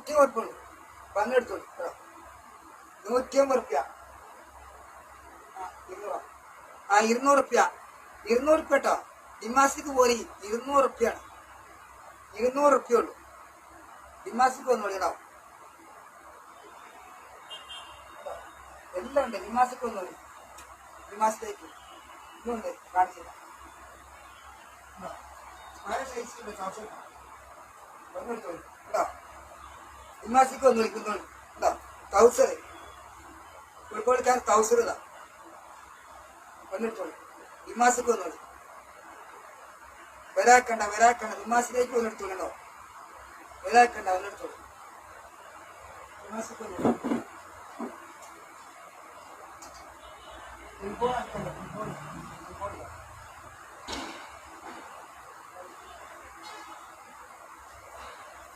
നൂറ്റി ഉറപ്പുള്ളൂ വന്നെടുത്തോളൂ കേട്ടോ. നൂറ്റി അമ്പത് റുപ്യ. ആ ഇരുന്നൂറ്? റുപ്യ. ഇരുന്നൂറ് റുപ്യ കേട്ടോ. ഡിമാസിക്ക് പോയി ഇരുന്നൂറ് റുപ്യാണ്. ഇരുന്നൂറ് റുപ്യ ഉള്ളൂ. ഡിമാസിക്ക് വന്നു കേട്ടോ. എല്ലാം ഉണ്ട്. ഡിമാസിക്ക് വന്നു ഡിമാസിലേക്ക്. ഇതുണ്ട് കാണിച്ചില്ല. പല സൈസിലുണ്ട് ട്രൗസർ പങ്കെടുത്തോളൂ കേട്ടോ. ഡിമാസിക്ക് വന്ന് വിളിക്കുന്നതാണ്. എന്താ ട്രൗസർ കോഴിക്കോടുകാർ ട്രൗസർ ഇതാ. വന്നിട്ടോളൂ ഡിമാസിക്ക് വന്നോളൂ. വരാക്കണ്ട വരാക്കണ്ട. ഡിമാസിലേക്ക് വന്നെടുത്തോളൂ വരാക്കണ്ട വന്നെടുത്തോളൂ. ഫുട്ബോൾ ആക്കണ്ട ഫുട്ബോൾ ഫുട്ബോൾ ഇതാ.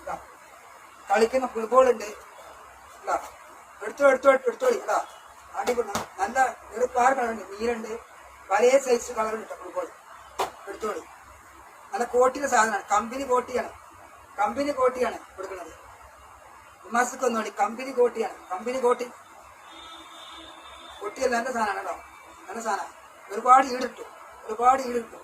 ഇതാ. കളിക്കുന്ന ഫുട്ബോൾ ഉണ്ട്. ഇതാ. എടുത്തോ എടുത്തോ എടുത്തോളി ഇതാ അടിപൊളി. നല്ല എളുപ്പാറ് കളറുണ്ട് നീരുണ്ട് പല സൈസ് കളറുണ്ട് ഫുട്ബോൾ എടുത്തോളി. നല്ല കോട്ടിയുടെ സാധനമാണ്. കമ്പനി കോട്ടിയാണ്. കമ്പനി കോട്ടിയാണ് കൊടുക്കുന്നത്. ഉമാസക്ക് ഒന്നുകൂടി കമ്പനി കോട്ടിയാണ്. കമ്പനി കോട്ടി. കോട്ടിയല്ല നല്ല സാധനമാണ് കേട്ടോ. നല്ല സാധനം ഒരുപാട് ഈടിട്ടു ഒരുപാട് ഈടിട്ടു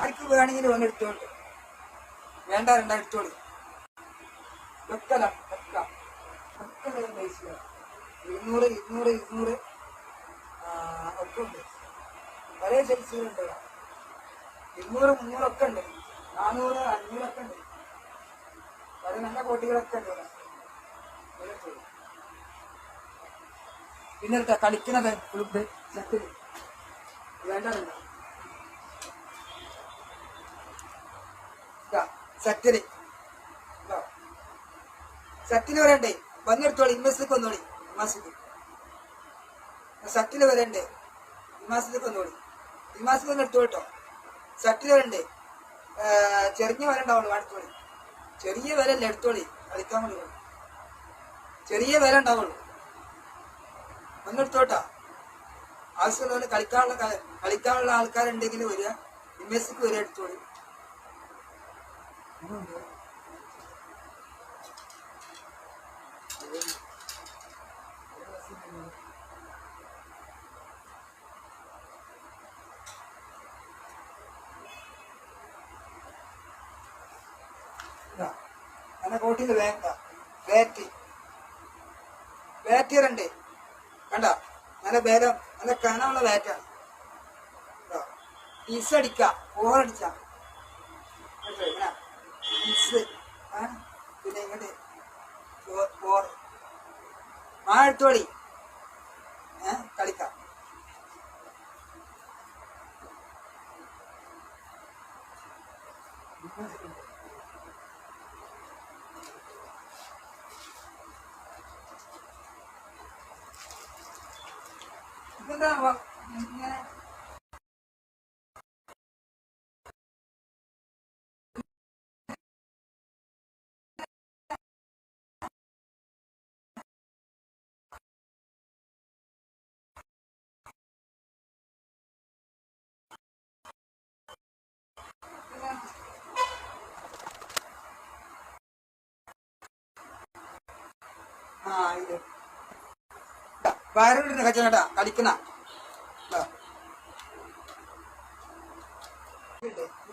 ആർക്ക് വേണമെങ്കിൽ വന്ന് എടുത്തോളൂ. വേണ്ട രണ്ടാ എടുത്തോളൂ. വെക്കല വെക്ക വെക്കല പൈസ ഇരുന്നൂറ് ഇരുന്നൂറ് ഇരുന്നൂറ്. ഒക്കെ ഉണ്ട്. പല സൈസുകളുണ്ട്. ഇരുന്നൂറ് മുന്നൂറൊക്കെ ഉണ്ട്. നാനൂറ് അഞ്ഞൂറൊക്കെ ഉണ്ട്. പല നല്ല കോട്ടികളൊക്കെ ഉണ്ട്. പിന്നെ കളിക്കുന്നത്? ക്ലബ്ബ് ചട്ടിൽ വേണ്ട. സെറ്റിൽ സെറ്റിൽ വരണ്ടേ? വന്നെടുത്തോളി ഇമ്മസിലേക്ക് വന്നോളി. ഇമാസിക്ക് സെറ്റിൽ വരണ്ടേ? ഇമാസിലേക്ക് വന്നോളി. ഇമാസിക്ക് ഒന്ന് എടുത്തു കേട്ടോ വരണ്ടേ? ചെറിയ വില ഉണ്ടാവുള്ളൂ അടുത്തോളി ചെറിയ വില അല്ലേ എടുത്തോളി. കളിക്കാൻ വേണ്ടി ചെറിയ വില ഉണ്ടാവുള്ളൂ ഒന്നെടുത്തോട്ടാ ആവശ്യമുള്ളവരെ കളിക്കാനുള്ള കളിക്കാനുള്ള ആൾക്കാരുണ്ടെങ്കിൽ വരിക. ഇമ്മസിക്ക് വരിക എടുത്തോളി. അങ്ങനെ കോട്ടിന്ന് വേണ്ട ബാറ്റ്. ബാറ്റ് രണ്ട്. കണ്ട? നല്ല ബേലം. നല്ല കനമുള്ള ബാറ്റാണ് ഇസ് അടിക്ക. ഓറടിച്ച ഇസ് ആണ് പിന്നെ ഇങ്ങോട്ട് ഓർ ആ എടുത്തോളി ഏ കളിക്കാം ഇതെന്താ വ- ഇങ്ങനെ ആ ഇത്. വയറിടുന്ന.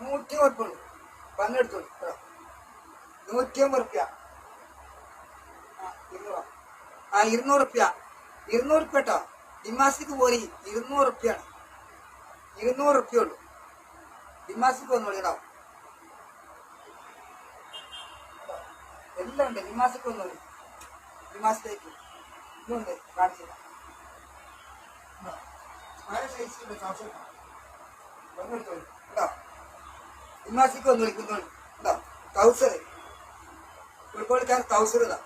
നൂറ്റി ഉറപ്പുള്ളൂ വന്നെടുത്തോളൂ നൂറ്റി അമ്പത് റുപ്യ ആ ഇരുന്നൂറ്. റുപ്യ ഇരുന്നൂറ് റുപ്യ കേട്ടോ. ഡിമാസിക്ക് പോയി ഇരുന്നൂറ് റുപ്യാണ് ഇരുന്നൂറ് റുപ്യ ഉള്ളൂ. ഡിമാസിക്ക് വന്നു കേട്ടോ എല്ലാം ഉണ്ട്. ഡിമാസിക്ക് ഒന്ന് വിളി ഡിമാസിലേക്ക് ഇതുണ്ട് കാണിച്ചു കേട്ടോ ഡിമാസിക്ക് ഒന്ന് വിളിക്കുന്നോളൂ കേട്ടോ ട്രൗസർ കോഴിക്കോടുകാർ ട്രൗസർ ഇതാ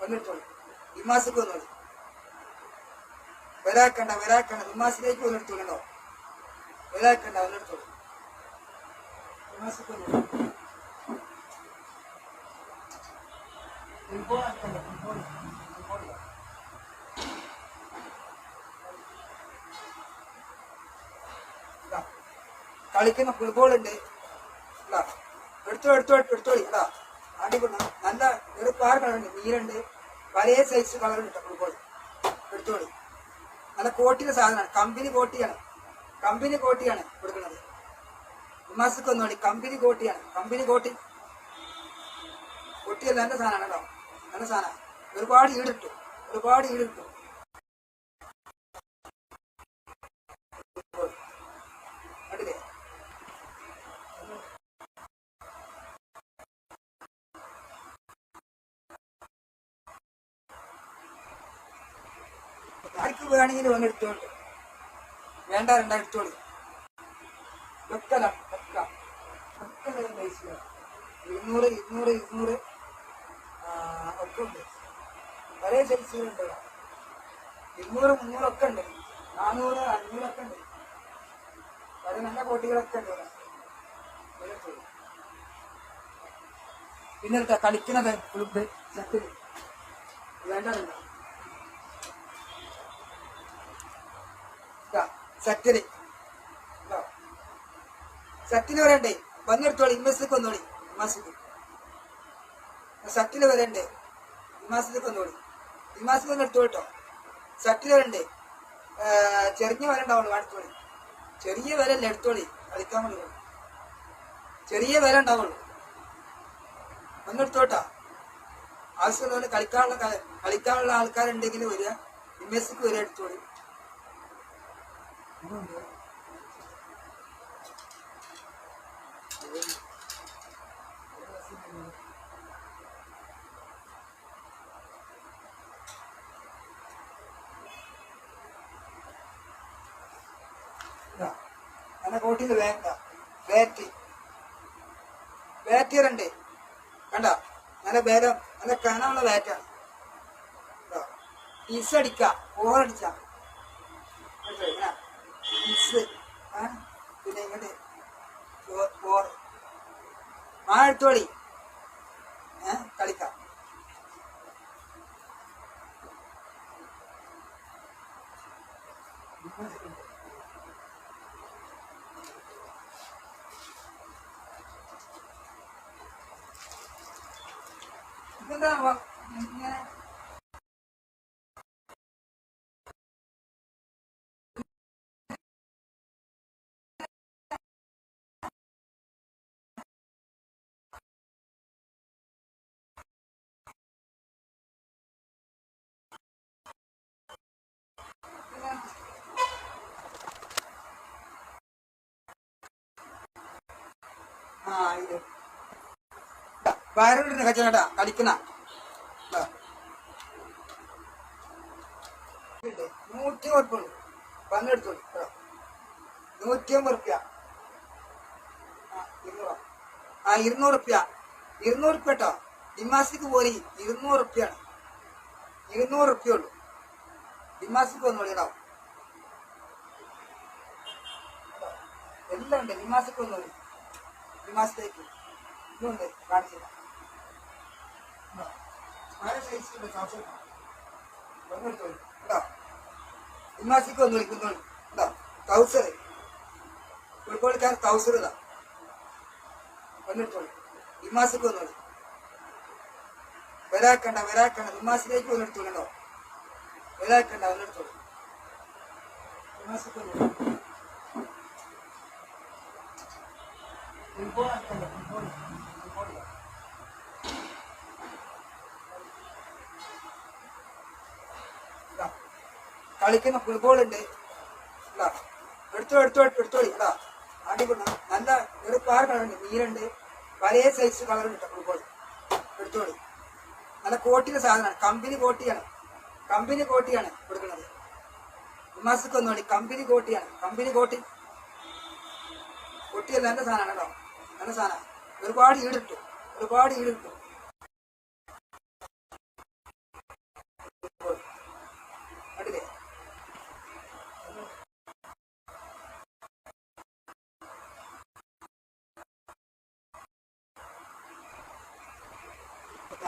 വന്നെടുത്തോളൂ ഡിമാസിക്ക് വന്നോളൂ വരാക്കണ്ട വരാക്കണ്ട. ഡിമാസിലേക്ക് വന്നെടുത്തോളൂ വരാക്കണ്ട വന്നെടുത്തോളൂ ഡിമാസിക്ക് വന്നോളൂ ഫുട്ബോൾ കളിക്കണ്ട ഫുട്ബോൾ ഫുട്ബോൾ ഇതാ, കളിക്കുന്ന ഫുട്ബോൾ ഉണ്ട്. എടുത്തോ എടുത്തോ എടുത്തോ അടിപൊളി നല്ല വെറുപ്പാറ് കളറുണ്ട് നീരുണ്ട് പല സൈസ് കളറുണ്ട് ഫുട്ബോൾ എടുത്തോളി. നല്ല കോട്ടിന്റെ സാധനമാണ്. കമ്പനി കോട്ടിയാണ് കമ്പനി കോട്ടിയാണ് കൊടുക്കുന്നത്. മാസക്ക് ഒന്നുകൂടി കമ്പനി കോട്ടിയാണ് കമ്പനി കോട്ടി കൊട്ടിയല്ല എന്റെ സാധനമാണ് കേട്ടോ. നല്ല സാധനം. ഒരുപാട് ഈടിട്ടു ഒരുപാട് ഈടിട്ടു ആർക്ക് വേണമെങ്കിലും ഒന്ന് എടുത്തോണ്ട് വേണ്ട രണ്ടാ എടുത്തോളി. വെക്കല വെക്ക വെക്കല പൈസ. ഇരുന്നൂറ് ഇരുന്നൂറ് ഇരുന്നൂറ്. ഉണ്ട് പല ഇവിടെ. ഇരുന്നൂറ് മുന്നൂറൊക്കെ ഉണ്ട്. നാനൂറ് അഞ്ഞൂറൊക്കെ ഉണ്ട്. പല നല്ല കോട്ടികളൊക്കെ ഉണ്ട്. പിന്നെ എന്താ കളിക്കുന്നത് ക്ലബ്ബ് സെറ്റിൽ വേണ്ടതുണ്ടോ സെറ്റിൽ സെറ്റിൽ വരണ്ടേ? വന്നെടുത്തോളി ഇമ്മസിക്ക് വന്നോളി ഇമ്മസിക്ക് സെറ്റിൽ വരണ്ടേ? ഇമാസിലേക്ക് വന്നോളി ഡിമാസിൽ ഒന്ന് എടുത്തു കേട്ടോ സെറ്റിൽ വരണ്ടേ? ചെറിയ വില ഉണ്ടാവുള്ളൂ അടുത്തോളി ചെറിയ വില അല്ലേ എടുത്തോളി കളിക്കാൻ വേണ്ടി. ചെറിയ വില ഉണ്ടാവുള്ളൂ. വന്നെടുത്തോട്ടാ ആവശ്യമുള്ളവര് കളിക്കാനുള്ള കളിക്കാനുള്ള ആൾക്കാരുണ്ടെങ്കിൽ വരിക. ഇമേസിക്ക് വരിക എടുത്തോളി അങ്ങനെ കോട്ടിന്ന് വേണ്ട ബാറ്റ് ഉണ്ട്. കണ്ട? നല്ല ബേരം നല്ല കനമുള്ള ബാറ്റാണ് ഇസ് അടിക്ക ഓറടിച്ച പിന്നെ ഇങ്ങോട്ട്. ഓർ ആ എടുത്തോളി ഏ കളിക്കാം ഇതെന്താ വ- ഇങ്ങനെ ആ ഇത്. വയറിട്ട് കച്ചവട കളിക്കുന്ന ദാ. ഇത് നൂറ്റി ഉറപ്പുള്ളൂ പന്നെടുത്തു. നൂറ്റി അമ്പത് റുപ്യ. ആ ഇരുന്നൂറ്. റുപ്യ. ഇരുന്നൂറ് റുപ്യ കേട്ടോ. ഡിമാസിക്ക് പോയി ഇരുന്നൂറ് റുപ്യാണ്. ഇരുന്നൂറ് റുപ്യ ഉള്ളൂ. ഡിമാസിക്ക് ഒന്ന് കേട്ടോ. എല്ലാം ഉണ്ട്. ഡിമാസിക്ക് ഒന്ന് കാണിച്ചില്ല സൈസിലുള്ള ട്രൗസർ വന്നെടുത്തോളൂ കേട്ടോ ഡിമാസിക്ക് വന്ന് വിളിക്കുന്നോളൂ കേട്ടോ ട്രൗസർ കോഴിക്കോടുകാർ ട്രൗസർ ഇതാ വന്നെടുത്തോളൂ ഡിമാസിക്ക് വന്നോളൂ വരാക്കണ്ട വരാക്കണ്ട ഡിമാസിലേക്ക് വന്നെടുത്തോളൂ വരാക്കണ്ട വന്നെടുത്തോളൂ ഡിമാസിക്ക് വന്നോളൂ ഫുട്ബോൾ കളിക്കണ്ട ഫുട്ബോൾ ഫുട്ബോൾ ഇതാ, കളിക്കുന്ന ഫുട്ബോൾ ഉണ്ട്. എടുത്തോ എടുത്തോ എടുത്തോളി കേട്ടാ അടിപൊളി. നല്ല എടുപ്പാറ് കളറുണ്ട് നീരുണ്ട് പല സൈസ് കളറുണ്ട് ഫുട്ബോൾ എടുത്തോളി നല്ല കോട്ടിന്റെ സാധനമാണ്. കമ്പനി കോട്ടിയാണ്. കമ്പനി കോട്ടിയാണ് കൊടുക്കുന്നത്. മാസക്ക് ഒന്നുകൂടി കമ്പനി കോട്ടിയാണ്. കമ്പനി കോട്ടി. കൊട്ടിയല്ല എന്റെ സാധനമാണ് കേട്ടോ. സാധനം. ഒരുപാട് ഈടിട്ടു ഒരുപാട് ഈടിട്ടു കണ്ടില്ലേ?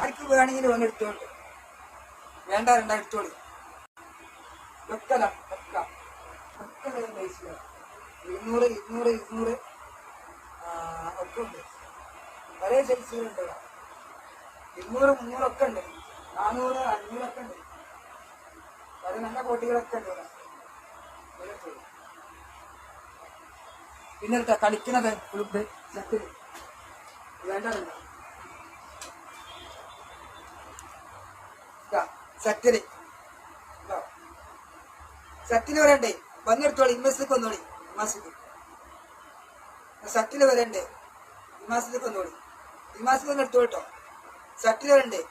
ആർക്ക് വേണമെങ്കിലും ഒന്ന് എടുത്തോളൂ. വേണ്ട രണ്ട എടുത്തോളൂ. വെക്കല വെക്ക വെക്കല ഇരുന്നൂറ് ഇരുന്നൂറ് ഇരുന്നൂറ്. ഒക്കെ ഉണ്ട് പല ഇവിടെ. ഇരുന്നൂറ് മുന്നൂറൊക്കെ ഉണ്ട്. നാനൂറ് അഞ്ഞൂറൊക്കെ ഉണ്ട്. പല നല്ല കോട്ടികളൊക്കെ ഉണ്ട്. പിന്നെ കളിക്കുന്നത് ഉളുപ്പ് ചട്ടിൽ വേണ്ട വേണ്ട സെറ്റിൽ പറയണ്ടേ? വന്നെടുത്തോളി ഇൻവെസ്റ്റ് വന്നോളി ഇമാസിക്ക് സെറ്റിൽ വരണ്ടേ ഇമാസിലേക്ക് ഒന്നുകൂടി ഇമാസിക്ക് ഒന്ന് എടുത്തു കേട്ടോ ഷട്ടിൽ വരണ്ടേ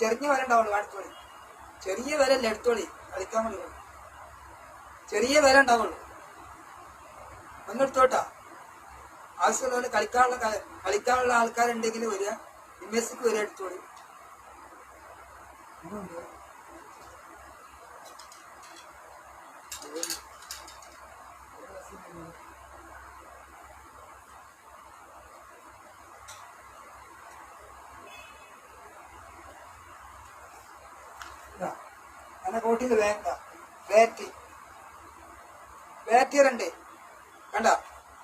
ചെറിയ വര ഉണ്ടാവുള്ളൂ അടുത്തോളി ചെറിയ വരല്ലേ എടുത്തോളി. കളിക്കാൻ വേണ്ടി. ചെറിയ വര ഉണ്ടാവുള്ളൂ ഒന്നെടുത്തോട്ടാ. ആവശ്യമുള്ളവര് കളിക്കാനുള്ള കളിക്കാനുള്ള ആൾക്കാരുണ്ടെങ്കിൽ വരിക. ഇമ്മസിക്ക് വരിക എടുത്തോളി. അങ്ങനെ കോട്ടിയിൽ വേണ്ട വേറ്റി. ബാറ്റ് രണ്ട് കണ്ട?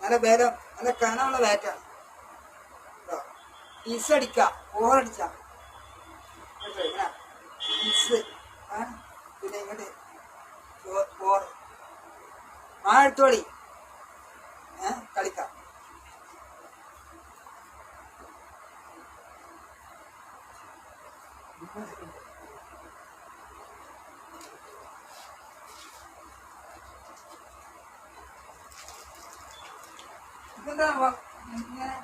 നല്ല ബലം നല്ല കനമുള്ള വേറ്റാണ്. ഇസ് അടിക്ക ഓറടിച്ച പിന്നെ ഇങ്ങോട്ട് ഓർ ഏ കളിക്കാം ഇതെന്താ വ- ഇങ്ങനെ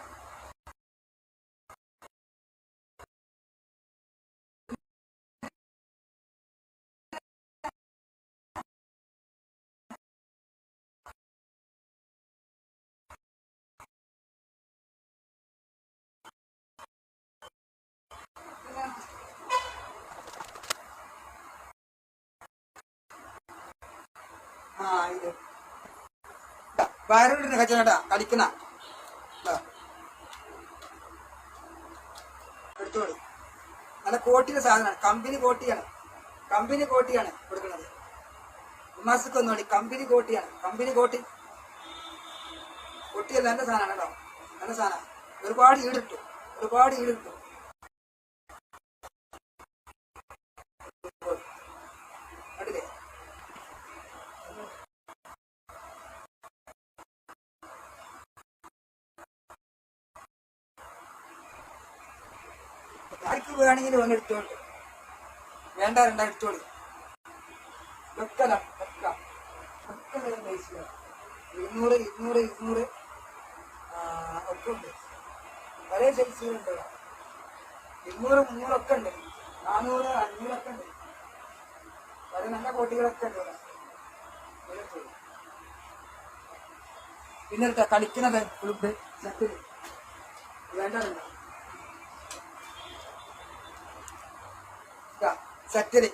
ആ ഇത്. വയറിട്ട് കച്ചവട കളിക്കുന്ന ദാ. എടുത്തോളി. നല്ല കോട്ടിയുടെ സാധനമാണ്. കമ്പനി കോട്ടിയാണ്. കമ്പനി കോട്ടിയാണ് കൊടുക്കുന്നത്. ഉമാസക്ക് ഒന്നുകൂടി കമ്പനി കോട്ടിയാണ്. കമ്പനി കോട്ടി. കൊട്ടിയല്ല നല്ല സാധനമാണ് കേട്ടോ. നല്ല സാധനമാണ്. ഒരുപാട് ഈടിട്ടു ഒരുപാട് ഈടിട്ടു കണ്ടില്ലേ വേണമെങ്കിലും ഒന്ന് എടുത്തോണ്ട് വേണ്ട രണ്ട എടുത്തോളൂ. വെക്കല വെക്ക വെക്കല പൈസ ഇരുന്നൂറ് ഇരുന്നൂറ് ഇരുന്നൂറ്. ഒക്കെ ഉണ്ട്. പല സൈസുകളുണ്ട്. ഇരുന്നൂറ് മുന്നൂറൊക്കെ ഉണ്ട്. നാനൂറ് അഞ്ഞൂറൊക്കെ ഉണ്ട്. പല നല്ല കോട്ടികളൊക്കെ ഉണ്ട്. പിന്നെ എടുത്ത കളിക്കുന്നത് ഉളുപ്പ് സെറ്റിൽ സെറ്റിൽ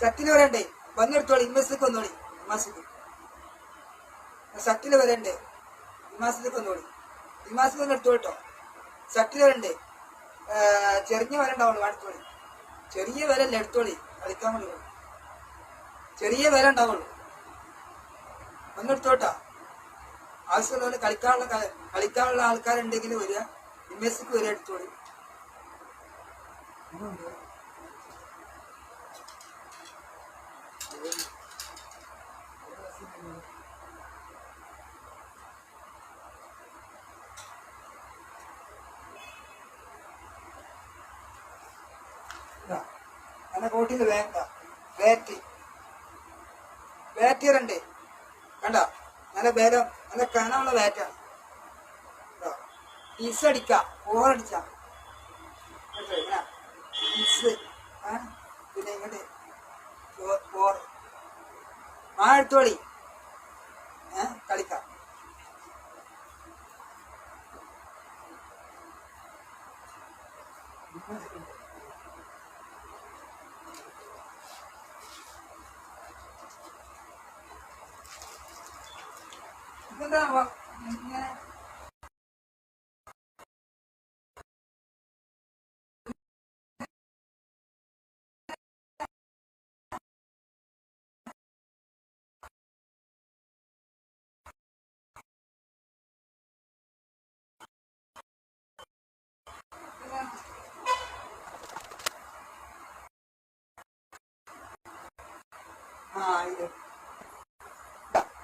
സെറ്റിൽ വരണ്ടേ? വന്നെടുത്തോളി ഇമ്മസിക്ക് വന്നോളി. ഇമാസിക്ക് സെറ്റിന് വരണ്ടേ? ഇമാസിലേക്ക് വന്നോളി. ഇമാസിക്ക് വന്ന് എടുത്തു കേട്ടോ സെറ്റിന് വരണ്ടേ ചെറിയ വര ഉണ്ടാവുള്ളൂ അടുത്തോളി ചെറിയ വരല്ലേ എടുത്തോളി. കളിക്കാൻ വേണ്ടി ചെറിയ വില ഉണ്ടാവുള്ളൂ. ഒന്നെടുത്തോട്ടാ ആവശ്യമുള്ളവരെ കളിക്കാനുള്ള കളിക്കാനുള്ള ആൾക്കാരുണ്ടെങ്കിൽ വരിക. ഇമ്മസിക്ക് വരിക എടുത്തോളി. അങ്ങനെ കോട്ടിയിൽ വേണ്ട ബാറ്റ് രണ്ട് കണ്ട? നല്ല ബലം നല്ല കനമുള്ള ബാറ്റാണ് ഇസ് അടിക്ക ഓറടിച്ച ഇസ് ആ പിന്നെ ഇങ്ങോട്ട് ഓ- ഓർ ആ എടുത്തോളി ഏ കളിക്കാം ഇതെന്താ വ- ഇങ്ങനെ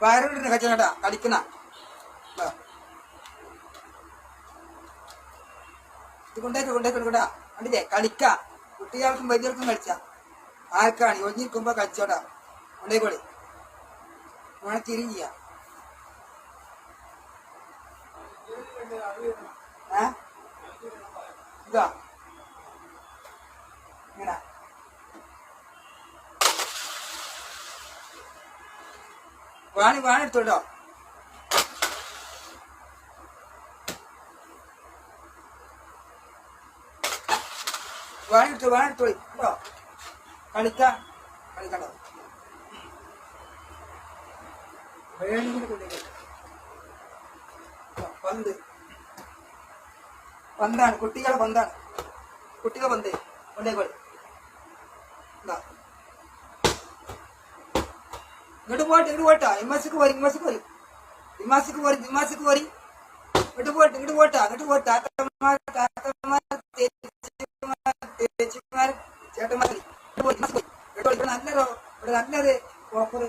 വയറിട്ട് കച്ചവട കളിക്കുന്ന ദാ. ഇത് കൊണ്ടേക്ക് കൊണ്ടേക്ക് കൊണ്ടാ കണ്ടില്ലേ? കളിക്ക കുട്ടികൾക്കും വലിയവർക്കും കളിച്ച ആർക്കാണ്? ഒഞ്ഞിരിക്കുമ്പോ കളിച്ചോടാ കൊണ്ടേക്കോളി വേണേ തിരിഞ്ഞ ഏ? ഇതാ. ഇങ്ങനെ വാണി വാണി എടുത്തോട്ടോ വാണി എടുത്തോ വാണി എടുത്തോളി കേട്ടോ കളിക്ക കളിക്കണ്ടോ വേണമെങ്കിൽ കൊണ്ടുപോയി പന്ത് പന്താണ് കുട്ടികളെ പന്താണ് കുട്ടികളെ പന്ത് കൊണ്ടേക്കോളി ഇങ്ങോട്ട് പോട്ടെ ഇങ്ങോട്ട് പോട്ടാ ഇമാസിക്ക് പോരി ഇമാസിക്ക് പോരി. ഇമാസിക്ക് പോരി ഇമാസിക്ക് പോരി. ഇങ്ങോട്ട് പോട്ടെ ഇങ്ങോട്ട് പോട്ടാ അങ്ങോട്ട് പോട്ടെ ചേട്ടന്മാർ ഇങ്ങോട്ട്. ഇങ്ങോട്ട്. ഇവിടെ നല്ലൊരു നല്ലൊരു ഓഫർ